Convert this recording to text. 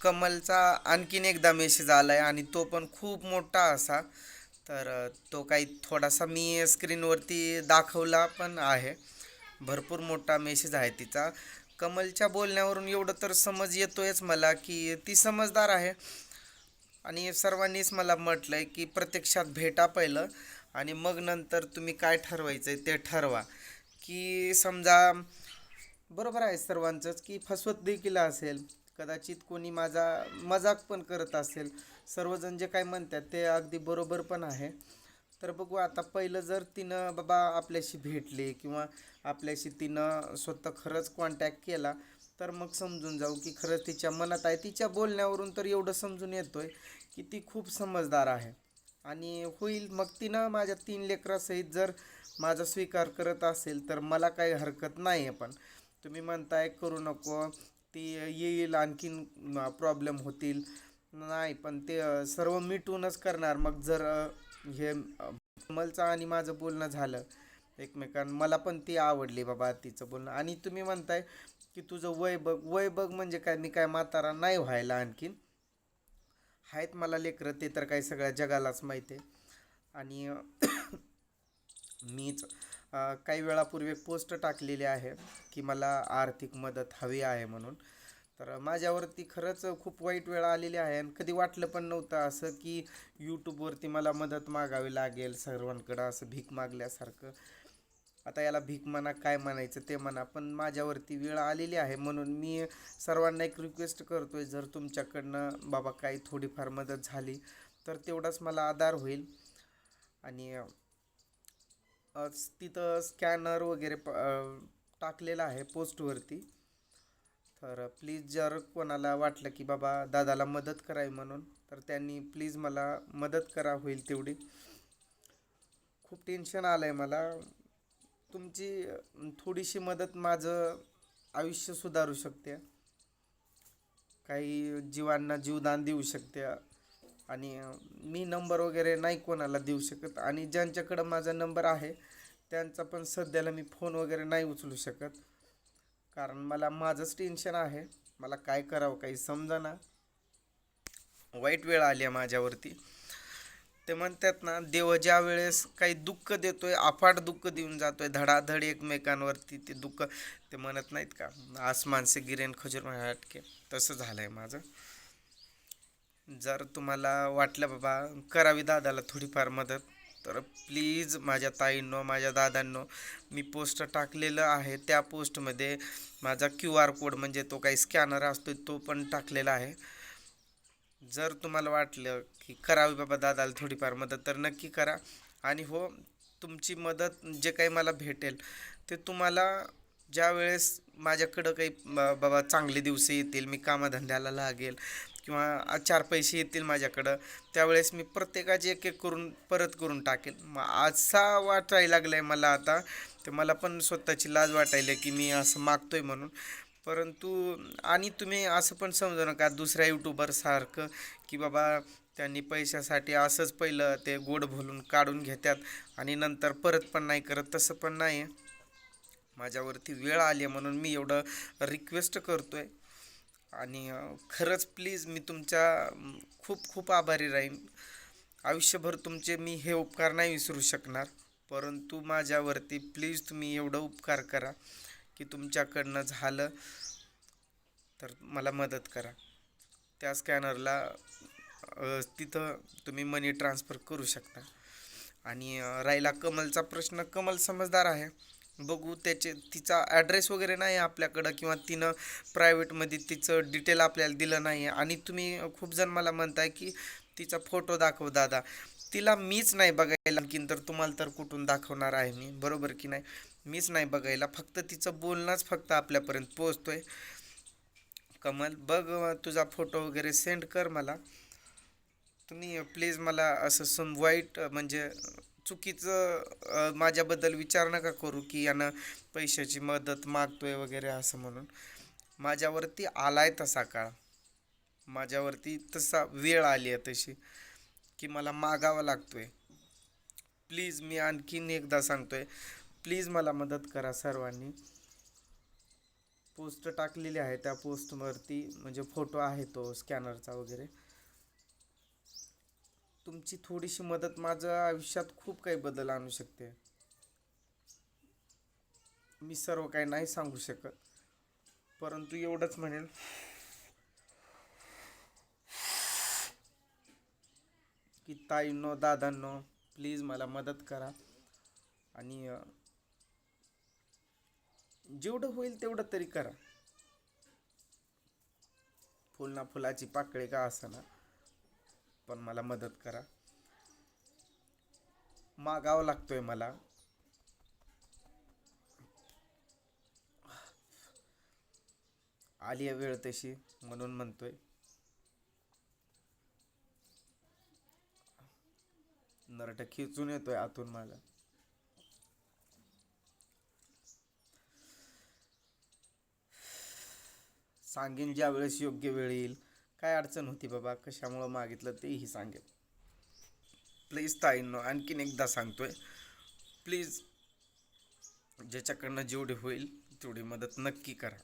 कमलचा आणखीन एकदा मेसेज आला आहे आणि तो पण खूप मोठा असा. तर तो काही थोडासा मी स्क्रीनवरती दाखवला पण आहे. भरपूर मोठा मेसेज आहे तिचा. कमलच्या बोलण्यावरून एवढं तर समज येतोयच मला की ती समजदार आहे. आणि सर्वांनीच मला म्हटलं आहे की प्रत्यक्षात भेटा पहिलं आणि मग नंतर तुम्ही काय ठरवायचं आहे ते ठरवा. की समजा बरोबर आहे सर्वांचंच की फसवत देखील असेल. कदाचित कोणी माझा मजाक पण करत असेल. सर्वजण जे काय म्हणतात ते अगदी बरोबर पण आहे. तर बघू आता पहिलं जर तिनं बाबा आपल्याशी भेटली किंवा आपल्याशी तिनं स्वतः खरंच कॉन्टॅक्ट केला तर मग समजून जाऊ की खरंच तिच्या मनात आहे. तिच्या बोलण्यावरून तर एवढं समजून येतो आहे की ती खूप समजदार आहे. आणि होईल मग तिनं माझ्या तीन लेकरासहित जर माझा स्वीकार करत असेल तर मला काही हरकत नाही आहे पण. तुम्ही म्हणताय करू नको. ती येईल आणखीन प्रॉब्लेम होतील. नाही पण ते सर्व मिटूनच करणार. मग जर हे मलचं आणि माझं बोलणं झालं एकमेकां मला पण ती आवडली बाबा तिचं बोलणं. आणि तुम्ही म्हणताय की तुझं वय बघ वय बघ म्हणजे काय? मी काय म्हातारा नाही व्हायला आणखीन? आहेत मला लेकरं ते तर काही सगळ्या जगालाच माहिती आहे. आणि मीच काही वेळापूर्वी पोस्ट टाकलेली आहे की मला आर्थिक मदत हवी आहे म्हणून. तर माझ्यावरती खरंच खूप वाईट वेळ आलेली आहे आणि कधी वाटलं पण नव्हतं असं की यूट्यूबवरती मला मदत मागावी लागेल सर्वांकडं असं भीक मागल्यासारखं. आता याला भीक म्हणा काय म्हणायचं ते म्हणा पण माझ्यावरती वेळ आलेली आहे म्हणून मी सर्वांना एक रिक्वेस्ट करतो आहे जर तुमच्याकडनं बाबा काही थोडीफार मदत झाली तर तेवढाच मला आधार होईल. आणि तिथं स्कॅनर वगैरे प टाकलेलं आहे पोस्टवरती. तर प्लीज जर कोणाला वाटलं की बाबा दादाला मदत करावी म्हणून तर त्यांनी प्लीज मला मदत करा होईल तेवढी. खूप टेन्शन आलं आहे मला. तुमची थोडीशी मदत माझं आयुष्य सुधारू शकते. काही जीवांना जीवदान देऊ शकते. आणि मी नंबर वगैरे नाही कोणाला देऊ शकत. आणि ज्यांच्याकडं माझा नंबर आहे त्यांचा पण सध्याला मी फोन वगैरे नाही उचलू शकत. कारण मला माझंच टेन्शन आहे. मला काय करावं काही समजाना. वाईट वेळ आली आहे माझ्यावरती. ते म्हणतात ना देव ज्या वेळेस काही दुःख देतोय अफाट दुःख देऊन जातोय धडाधड एकमेकांवरती ते दुःख ते म्हणत नाहीत का? आसमान से गिरेन खजूर हटके तसं झालं आहे माझं. जर तुम्हाला वाटलं बाबा करावी दादाला थोडीफार मदत तर प्लीज माझ्या ताईंनो माझ्या दादांनो मी पोस्ट टाकलेलं आहे. त्या पोस्टमध्ये माझा क्यू आर कोड म्हणजे तो काही स्कॅनर असतो तो पण टाकलेला आहे. जर तुम्हाला वाटलं की करावी बाबा दादाला थोडीफार मदत तर नक्की करा. आणि हो तुमची मदत जे काही मला भेटेल ते तुम्हाला ज्या वेळेस माझ्याकडं काही बाबा चांगले दिवस येतील मी कामधंद्याला लागेल किंवा चार पैसे येतील माझ्याकडं त्यावेळेस मी प्रत्येकाचे एक एक करून परत करून टाकेल मग असा वाटायला लागलं आहे मला आता. तर मला पण स्वतःची लाज वाटायला की मी असं मागतो आहे म्हणून. परंतु आणि तुम्ही असं पण समजू नका दुसऱ्या यूट्यूबरसारखं की बाबा त्यांनी पैशासाठी असंच पहिलं ते गोड भोलून काढून घेतात आणि नंतर परत पण नाही करत. तसं पण नाही आहे माझ्यावरती वेळ आली आहे म्हणून मी एवढं रिक्वेस्ट करतो आहे आणि खरंच प्लीज मी तुमच्या खूप खूप आभारी राहीन. आयुष्यभर तुमचे मी हे उपकार नाही विसरू शकणार. परंतु माझ्यावरती प्लीज तुम्ही एवढं उपकार करा की तुमच्याकडनं झालं तर मला मदत करा. त्या स्कॅनरला तिथं तुम्ही मनी ट्रान्सफर करू शकता. आणि राहिला कमलचा प्रश्न. कमल समजदार आहे. बघू त्याचे तिचा ॲड्रेस वगैरे नाही आहे आपल्याकडं किंवा तिनं प्रायव्हेटमध्ये तिचं डिटेल आपल्याला दिलं नाही आहे. आणि तुम्ही खूप जण मला म्हणताय की तिचा फोटो दाखव दादा. तिला मीच नाही बघायला आणखीन तर तुम्हाला तर कुठून दाखवणार आहे मी? बरोबर की नाही? मीच नाही बघायला. फक्त तिचं बोलणंच फक्त आपल्यापर्यंत पोचतो आहे कमल बघ तुझा फोटो वगैरे सेंड कर मला. तुम्ही प्लीज मला असं सम वाईट म्हणजे चुकीचं माझ्याबद्दल विचार नका करू की यानं पैशाची मदत मागतोय वगैरे असं म्हणून. माझ्यावरती आलाय तसा काळ. माझ्यावरती तसा वेळ आली आहे तशी की मला मागावा लागतोय. प्लीज मी आणखीन एकदा सांगतोय प्लीज मला मदत करा सर्वांनी. पोस्ट टाकलेली आहे त्या पोस्टवरती म्हणजे फोटो आहे तो स्कॅनरचा वगैरे. तुमची थोडीशी मदत माझ्या आयुष्यात खूप काही बदल आणू शकते. मी सर्व काही नाही सांगू शकत परंतु एवढंच म्हणेन की ताईंनो दादांनो प्लीज मला मदत करा. आणि जेवढं होईल तेवढं तरी करा. फुलना फुलाची पाकळी का ना. पण मला मदत करा. मागावं लागतोय मला. आली आहे वेळ तशी म्हणून म्हणतोय. नरट खिचून येतोय आतून मला सांगेन ज्या वेळेस योग्य वेळ येईल. काय अडचण होती बाबा? कशामुळं मागितलं तेही सांगेल प्लीज ताईंनो आणखीन एकदा सांगतोय. प्लीज ज्याच्याकडनं जेवढे होईल तेवढी मदत नक्की करा.